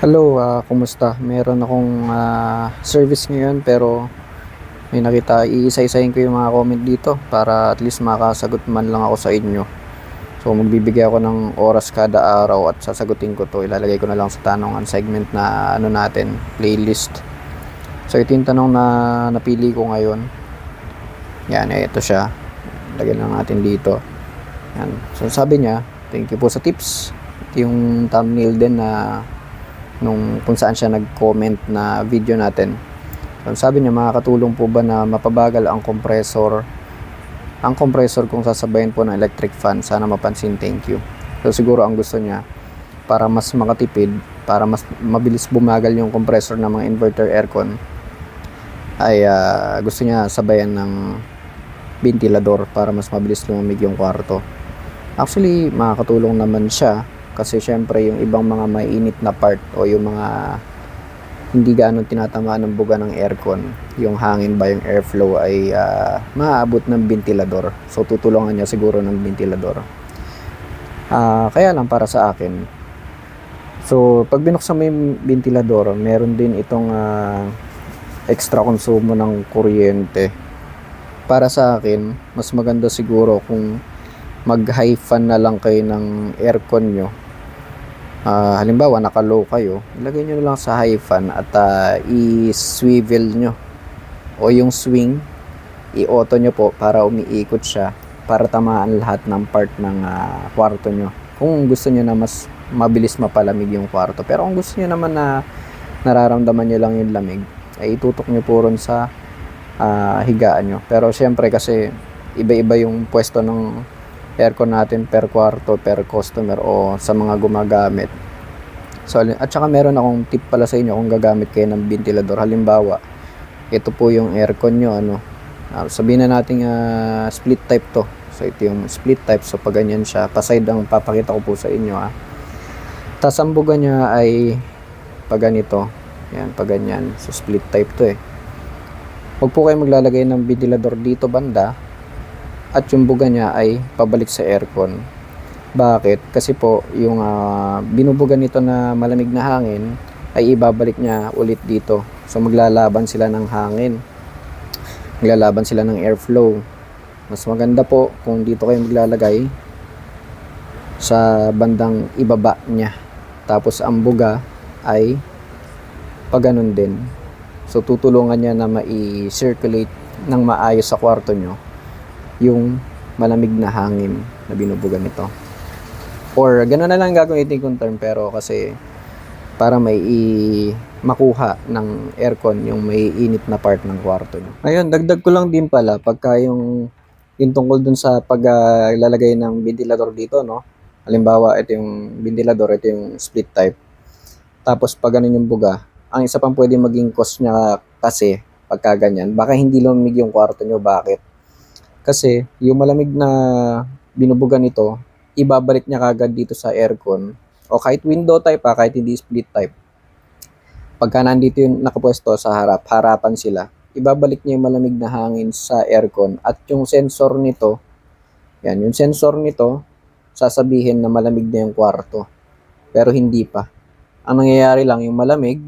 Hello, ah, kumusta? Meron akong ah, service ngayon pero may nakita, iisa-isahin ko yung mga comment dito para at least makasagot man lang ako sa inyo. So magbibigay ako ng oras kada araw at sasagutin ko to. Ilalagay ko na lang sa tanongan segment na ano natin, playlist. So ito yung tanong na napili ko ngayon. Yan, eh, ito siya. Lagyan lang natin dito. Yan. So sabi niya, thank you po sa tips. Ito yung thumbnail din na nung kung saan siya nag-comment na video natin. So, sabi niya, makakatulong po ba na mapabagal ang compressor ang compressor kung sasabayin po ng electric fan. Sana mapansin, thank you. So, siguro ang gusto niya, para mas makatipid, para mas mabilis bumagal yung compressor ng mga inverter aircon, ay ah, gusto niya sabayan ng ventilador para mas mabilis lumamig yung kwarto. Actually, makakatulong naman siya kasi syempre yung ibang mga mainit na part o yung mga hindi gaano tinatamaan ng buga ng aircon, yung hangin ba yung airflow ay ah, maaabot ng ventilador. So tutulungan niya siguro ng ventilador. Ah, kaya lang para sa akin. So pag binuksan mo yung ventilador, meron din itong ah, extra konsumo ng kuryente. Para sa akin, mas maganda siguro kung mag-high fan na lang kayo ng aircon nyo. Ah, halimbawa, naka-low kayo, ilagay nyo lang sa high fan at ah, i-swivel nyo. O yung swing, i-auto nyo po para umiikot siya para tamaan lahat ng part ng ah, kwarto nyo. Kung gusto nyo na mas mabilis mapalamig yung kwarto. Pero kung gusto nyo naman na nararamdaman nyo lang yung lamig, ay itutok nyo po ron sa ah, higaan nyo. Pero syempre kasi iba-iba yung pwesto ng aircon natin per kwarto, per customer o sa mga gumagamit. So, at saka meron akong tip pala sa inyo kung gagamit kayo ng ventilador. Halimbawa, ito po yung aircon nyo, ano, ah, sabihin na natin ah, split type to. So, ito yung split type. So, pag ganyan siya, paside ang papakita ko po sa inyo, ah. Tapos, ang buga niya ay pag ganito. Yan, pag ganyan. So, split type to eh. Huwag po kayo maglalagay ng ventilador dito banda at yung buga niya ay pabalik sa aircon. Bakit? Kasi po yung ah, binubuga nito na malamig na hangin ay ibabalik niya ulit dito. So maglalaban sila ng hangin. Maglalaban sila ng airflow. Mas maganda po kung dito kayo maglalagay sa bandang ibaba niya. Tapos ang buga ay pag ganun din. So tutulungan niya na mai-circulate ng maayos sa kwarto nyo yung malamig na hangin na binubuga nito. Or gano'n na lang gagawin kong term pero kasi para may i makuha ng aircon yung may init na part ng kwarto nyo. Ayun, dagdag ko lang din pala pagka yung yung tungkol dun sa paglalagay ng ventilador dito, no? Halimbawa, ito yung ventilador, ito yung split type. Tapos pag ganun yung buga, ang isa pang pwede maging cause niya kasi pagka ganyan, baka hindi lumamig yung kwarto nyo. Bakit? Kasi yung malamig na binubuga nito, ibabalik niya kagad dito sa aircon o kahit window type pa, kahit hindi split type. Pagka nandito yung nakapwesto sa harap, harapan sila, ibabalik niya yung malamig na hangin sa aircon at yung sensor nito, yan, yung sensor nito, sasabihin na malamig na yung kwarto. Pero hindi pa. Ang nangyayari lang, yung malamig,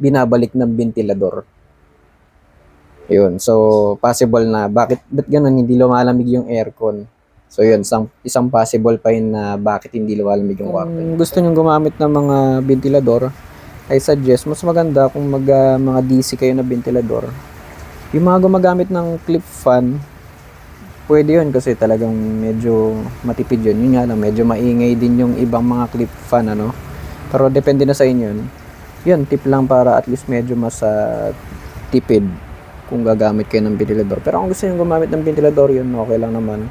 binabalik ng ventilador. Yun. So, possible na, bakit, ba't ganun hindi lumalamig yung aircon? So, yun, isang, isang possible pa yun na bakit hindi lumalamig yung kwarto. Kung gusto nyo gumamit ng mga ventilador, I suggest, mas maganda kung mag, ah, mga DC kayo na ventilador. Yung mga gumagamit ng clip fan, pwede yun kasi talagang medyo matipid yun. Yun nga lang, medyo maingay din yung ibang mga clip fan, ano. Pero depende na sa inyo yun. Yun, tip lang para at least medyo mas ah, tipid kung gagamit kayo ng ventilador. Pero kung gusto nyo gumamit ng ventilador, yun, okay lang naman.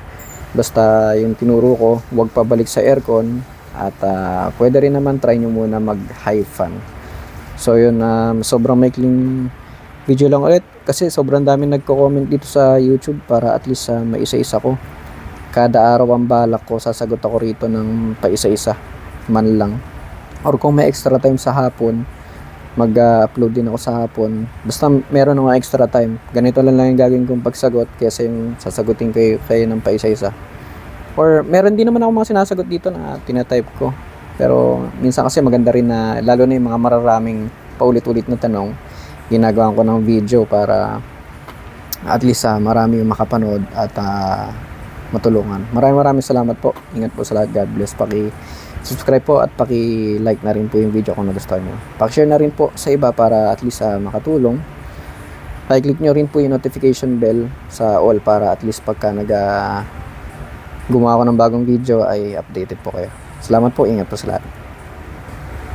Basta yung tinuro ko, huwag pabalik sa aircon. At ah, pwede rin naman try nyo muna mag high fan. So yun, um, sobrang maikling video lang ulit. Kasi sobrang dami nagko-comment dito sa YouTube para at least uh, maisa-isa ko. Kada araw ang balak ko, sasagot ako rito ng paisa-isa man lang. Or kung may extra time sa hapon, mag-upload din ako sa hapon. Basta meron ng extra time. Ganito lang lang yung gagawin kong pagsagot kaysa yung sasagutin kayo, kayo ng paisa-isa. Or meron din naman ako mga sinasagot dito na tinatype ko. Pero minsan kasi maganda rin na lalo na yung mga mararaming paulit-ulit na tanong, ginagawa ko ng video para at least ah, marami yung makapanood at ah, matulungan. Maraming maraming salamat po. Ingat po sa lahat. God bless. Paki subscribe po at paki-like na rin po yung video kung nagustuhan nyo. Paki-share na rin po sa iba para at least ah, makatulong. I-click nyo rin po yung notification bell sa all para at least pagka nag ah, gumawa ko ng bagong video ay updated po kayo. Salamat po. Ingat po sa lahat.